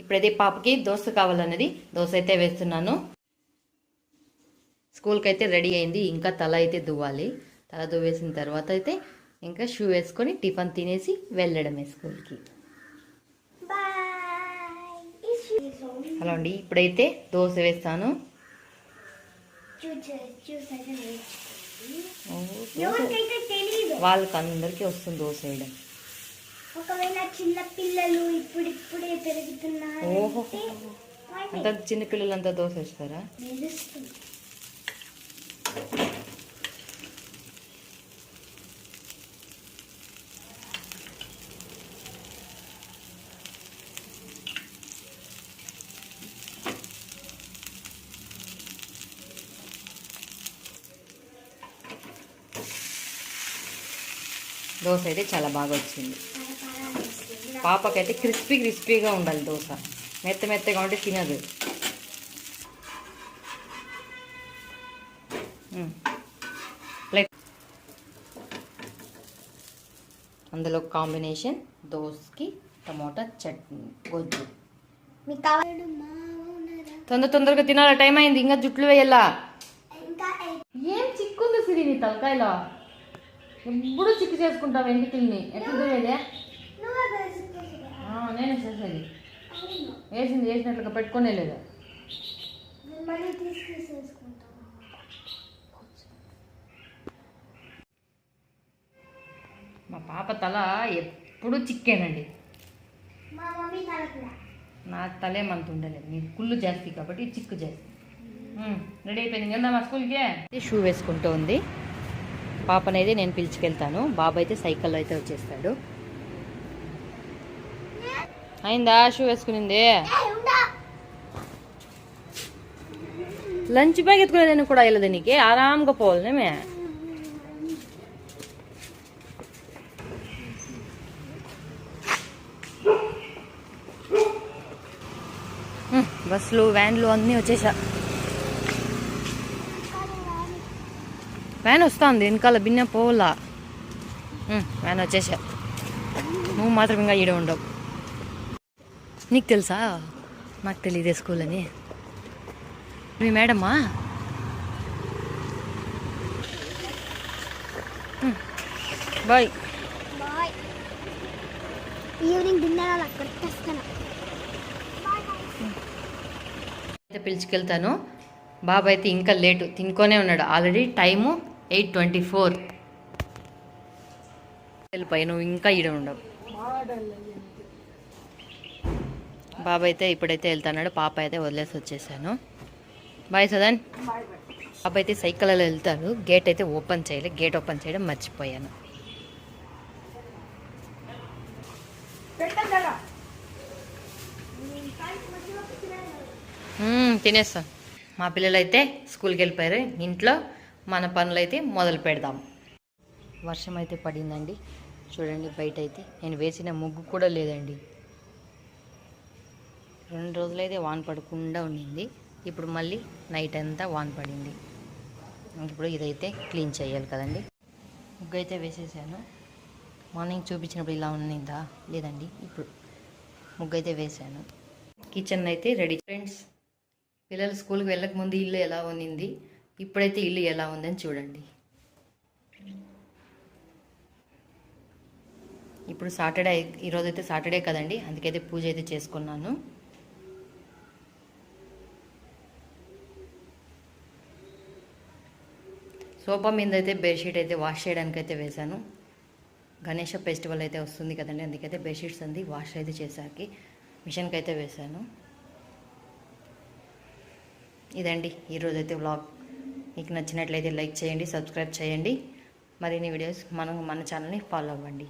ఇప్పుడైతే పాపకి దోశ కావాలన్నది దోశ అయితే వేస్తున్నాను. స్కూల్కి అయితే రెడీ అయింది. ఇంకా తల అయితే దువ్వాలి. తల దువ్వేసిన తర్వాత అయితే ఇంకా షూ వేసుకొని టిఫిన్ తినేసి వెళ్ళడమే స్కూల్కి. హలో అండి ఇప్పుడైతే దోశ వేస్తాను. వాళ్ళకి అందరికీ వస్తుంది దోశ వేయడం. ఒకవేళ చిన్న పిల్లలు ఇప్పుడిప్పుడే పెరుగుతున్నారు ఓహో. అంత చిన్న పిల్లలంతా దోశ వేస్తారా దోశ అయితే చాలా బాగా వచ్చింది. పాపకైతే క్రిస్పీ క్రిస్పీగా ఉండాలి దోశ. మెత్త మెత్తగా ఉంటే తినదు. ప్లేట్ అందులో కాంబినేషన్ దోసకి టమోటా చట్నీ. గొజ్జు. తొందర తొందరగా తినాలా? టైం అయింది. ఇంకా జుట్లు వేయాలా? ఏం చిక్కుంది సిరి నీ తలకాయలో? ఎప్పుడు చిక్కు చేసుకుంటావు ఎంటికల్ని ఎట్లా వేసుకోవాలి నేనే చేసేది. వేసింది వేసినట్లుగా పెట్టుకునే లేదా. మా పాప తల ఎప్పుడు చిక్కేనండి. నా తలేమంత ఉండలేదు. నీకు కుళ్ళు జాస్తి కాబట్టి చిక్కు జాస్తి. రెడీ అయిపోయింది. కదా మా స్కూల్కి? షూ వేసుకుంటూ ఉంది. పాపనైతే నేను పిలుచుకెళ్తాను. బాబు అయితే సైకిల్లో అయితే వచ్చేస్తాడు. అయిందా? షూ వేసుకునింది? లంచ్ బ్యాగ్ ఎత్తుకునేదాన్ని కూడా వెళ్ళదు నీకు. ఆరాంగా పోవాలనేమే మే. బస్సులు వ్యాన్లు అన్నీ వచ్చేసా. వ్యాన్ వస్తుంది వెనకాల బిన్నె పోలా వ్యాన్ వచ్చేసా. నువ్వు మాత్రం ఇంకా ఈడ ఉండవు. నీకు తెలుసా? నాకు తెలియదే స్కూల్ అని మీ మేడమా హ్మ్, బాయ్. బాయ్. ఈవినింగ్ డిన్నర్ అలా కొట్టేస్తాను. అయితే పిలుచుకెళ్తాను. బాబు అయితే ఇంకా లేటు. తినుకొనే ఉన్నాడు. Already time eight twenty four. వెళ్ళిపోయి నువ్వు ఇంకా ఈడ ఉండవు. బాబు అయితే ఇప్పుడైతే వెళ్తున్నాడు పాప అయితే వదిలేసి వచ్చేసాను. బాయ్ సదన్ బాబు అయితే సైకిల్లో వెళ్తాడు గేట్ అయితే ఓపెన్ చేయలేదు గేట్ ఓపెన్ చేయడం మర్చిపోయాను. తినేస్తాం. మా పిల్లలు అయితే స్కూల్కి వెళ్ళిపోయారు. ఇంట్లో మన పనులు అయితే మొదలు పెడదాం. వర్షం అయితే పడిందండి. చూడండి బయట అయితే నేను వేసిన ముగ్గు కూడా లేదండి. రెండు రోజులైతే వాన్ పడకుండా ఉండింది. ఇప్పుడు మళ్ళీ నైట్ అంతా వాన్ పడింది. ఇప్పుడు ఇదైతే క్లీన్ చేయాలి కదండి. ముగ్గు అయితే వేసేసాను. మార్నింగ్ చూపించినప్పుడు ఇలా ఉన్నిందా? లేదండి. ఇప్పుడు ముగ్గు అయితే వేసాను. కిచెన్ అయితే రెడీ. ఫ్రెండ్స్ పిల్లలు స్కూల్కి వెళ్ళక ముందు ఇల్లు ఎలా ఉన్నింది? ఇప్పుడైతే ఇల్లు ఎలా ఉందని చూడండి. ఇప్పుడు సాటర్డే ఈరోజు అయితే సాటర్డే కదండి. అందుకైతే పూజ అయితే చేసుకున్నాను. సోఫా మీద అయితే బెడ్షీట్ అయితే వాష్ చేయడానికి అయితే వేశాను. గణేష ఫెస్టివల్ అయితే వస్తుంది కదండి అందుకైతే బెడ్షీట్స్ అంది వాష్ అయితే చేశాకి మిషన్కి అయితే వేశాను. ఇదండి ఈరోజైతే వ్లాగ్ మీకు నచ్చినట్లయితే లైక్ చేయండి సబ్స్క్రైబ్ చేయండి. మరిన్ని వీడియోస్ మనం మన ఛానల్ని ఫాలో అవ్వండి.